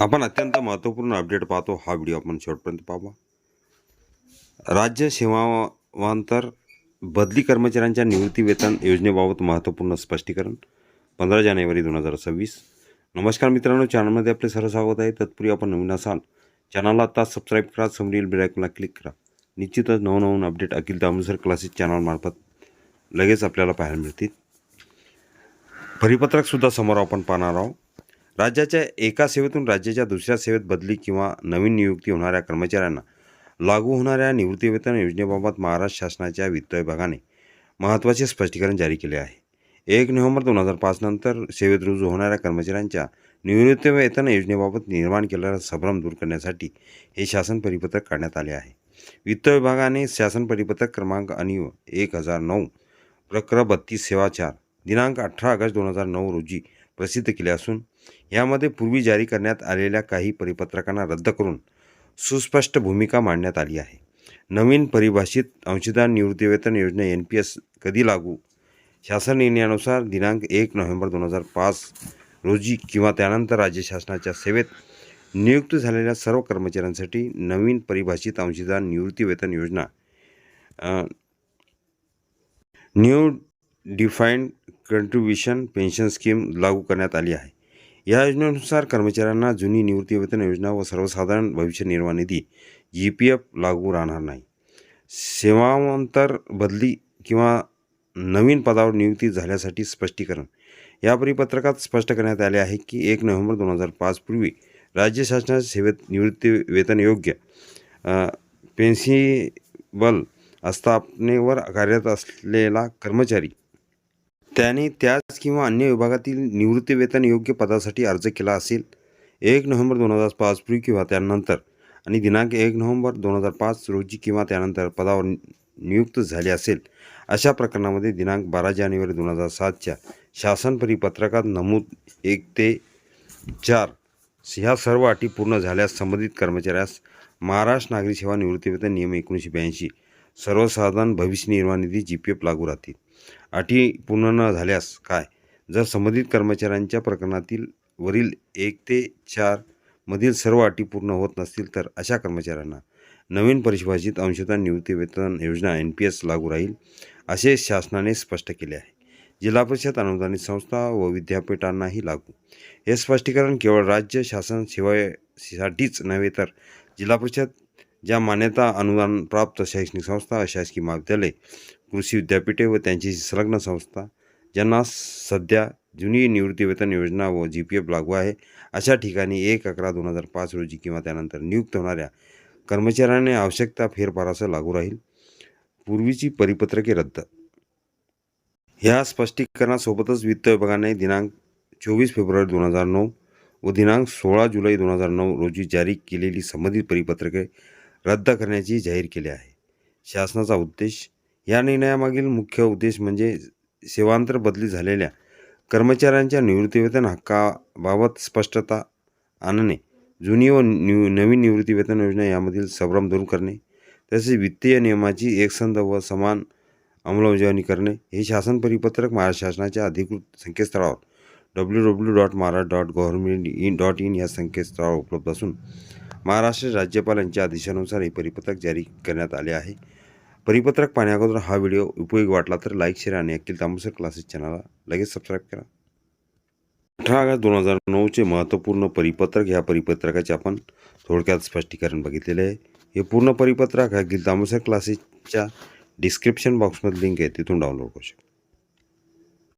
आपण अत्यंत महत्त्वपूर्ण अपडेट पाहतो. हा व्हिडिओ आपण शेवटपर्यंत पाहावा राज्य सेवावांतर बदली कर्मचाऱ्यांच्या निवृत्ती वेतन योजनेबाबत महत्त्वपूर्ण स्पष्टीकरण पंधरा जानेवारी दोन हजार सव्वीस. नमस्कार मित्रांनो चॅनलमध्ये आपले सर्व स्वागत आहे. तत्पूर्वी आपण नवीन असाल चॅनलला आता सबस्क्राईब करा समोरील बेल क्लिक करा. निश्चितच नवनवीन अपडेट अखिल दामोसर क्लासेस चॅनलमार्फत लगेच आपल्याला पाहायला मिळतील. परिपत्रकसुद्धा समोर आपण पाहणार आहोत. राज्याच्या एका सेवेतून राज्याच्या दुसऱ्या सेवेत बदली किंवा नवीन नियुक्ती होणाऱ्या कर्मचाऱ्यांना लागू होणाऱ्या निवृत्तीवेतन योजनेबाबत महाराष्ट्र शासनाच्या वित्त विभागाने महत्त्वाचे स्पष्टीकरण जारी केले आहे. एक नोव्हेंबर दोन हजार पाचनंतर सेवेत रुजू होणाऱ्या कर्मचाऱ्यांच्या निवृत्तीवेतन योजनेबाबत निर्माण केलेला संभ्रम दूर करण्यासाठी हे शासन परिपत्रक काढण्यात आले आहे. वित्त विभागाने शासन परिपत्रक क्रमांक आणि एक हजार नऊ प्रक्र बत्तीस सेवा चार दिनांक अठरा ऑगस्ट दोन हजार नऊ रोजी प्रसिद्ध केले असून यामध्ये पूर्वी जारी करण्यात आलेल्या काही परिपत्रकांना रद्द करून सुस्पष्ट भूमिका मांडण्यात आली आहे. नवीन परिभाषित अंशदान निवृत्तीवेतन योजना एन पी एस कधी लागू? शासन निर्णयानुसार दिनांक एक नोव्हेंबर दोन हजार पाच रोजी किंवा त्यानंतर राज्य शासनाच्या सेवेत नियुक्त झालेल्या सर्व कर्मचाऱ्यांसाठी नवीन परिभाषित अंशदान निवृत्तीवेतन योजना निव new defined contribution pension scheme लागू करण्यात आली आहे. या योजनेनुसार कर्मचाऱ्यांना जुनी निवृत्तीवेतन योजना व सर्वसाधारण भविष्य निर्वाह निधी जी पी एफ लागू राहणार नाही. सेवांतर बदली किंवा नवीन पदावर नियुक्ती झाल्यासाठी स्पष्टीकरण. या परिपत्रकात स्पष्ट करण्यात आले आहे की एक नोव्हेंबर दोन हजार पाच पूर्वी राज्य शासनाच्या सेवेत निवृत्ती वेतन योग्य पेन्सिबल आस्थापनेवर कार्यरत असलेला कर्मचारी त्याने त्याच किंवा अन्य विभागातील निवृत्तीवेतन योग्य पदासाठी अर्ज केला असेल एक नोव्हेंबर दोन हजार पाच पूर्वी किंवा त्यानंतर आणि दिनांक एक नोव्हेंबर दोन हजार पाच रोजी किंवा त्यानंतर पदावर नियुक्त झाले असेल. अशा प्रकरणामध्ये दिनांक बारा जानेवारी दोन हजार सातच्या शासन परिपत्रकात नमूद एक ते चार ह्या सर्व अटी पूर्ण झाल्यास संबंधित कर्मचाऱ्यास महाराष्ट्र नागरी सेवा निवृत्तीवेतन नियम एकोणीसशे ब्याऐंशी सर्वसाधारण भविष्य निर्वाह निधी जी पी एफ लागू राहतील. अटी पूर्ण न झाल्यास काय? जर संबंधित कर्मचाऱ्यांच्या प्रकरणातील वरील एक ते चार मधील सर्व अटी पूर्ण होत नसतील तर अशा कर्मचाऱ्यांना नवीन परिभाषित अंशदान निवृत्तीवेतन योजना एन पी एस लागू राहील असे शासनाने स्पष्ट केले आहे. जिल्हा परिषद अनुदानित संस्था व विद्यापीठांनाही लागू. हे स्पष्टीकरण केवळ राज्य शासन सेवेसाठीच नव्हे तर जिल्हा परिषद ज्या मान्यता अनुदान प्राप्त शैक्षणिक संस्था शासकीय महाविद्यालय कृषी विद्यापीठे व त्यांची संलग्न संस्था ज्यांना सध्या जुनी निवृत्तीवेतन योजना व जी पी एफ लागू आहे अशा ठिकाणी एक अकरा दोन हजार पाच रोजी किंवा त्यानंतर नियुक्त होणाऱ्या कर्मचाऱ्यांनी आवश्यकता फेरफारासह लागू राहील. पूर्वीची परिपत्रके रद्द. ह्या स्पष्टीकरणासोबतच वित्त विभागाने दिनांक चोवीस फेब्रुवारी दोन हजार नऊ व दिनांक सोळा जुलै दोन हजार नऊ रोजी जारी केलेली संबंधित परिपत्रके रद्द करण्याची जाहीर केली आहे. शासनाचा उद्देश या निर्णयामागील मुख्य उद्देश म्हणजे सेवांतर बदली झालेल्या कर्मचाऱ्यांच्या निवृत्तीवेतन हक्काबाबत स्पष्टता आणणे जुनी व निव नवीन निवृत्तीवेतन योजना यामधील संभ्रम दूर करणे तसेच वित्तीय नियमाची एकसंध व समान अंमलबजावणी करणे हे शासन परिपत्रक महाराष्ट्र शासनाच्या अधिकृत संकेतस्थळावर W W dot Maharashtra dot government in dot in या संकेतस्थळावर उपलब्ध असून महाराष्ट्र राज्यपाल यांच्या आदेशानुसार हे परिपत्रक जारी करण्यात आले आहे. परिपत्रक पाहण्याअगोदर हा व्हिडिओ उपयोगी वाटला तर लाईक शेअर आणि अखिल तांबूसर क्लासेस चॅनलला लगेच सबस्क्राईब करा. अठरा ऑगस्ट दोन हजार नऊचे महत्त्वपूर्ण परिपत्रक ह्या परिपत्रकाचे आपण थोडक्यात स्पष्टीकरण बघितलेले आहे. हे पूर्ण परिपत्रक अखिल तांबूसर क्लासेसच्या डिस्क्रिप्शन बॉक्समध्ये लिंक आहे तिथून डाउनलोड करू शकता.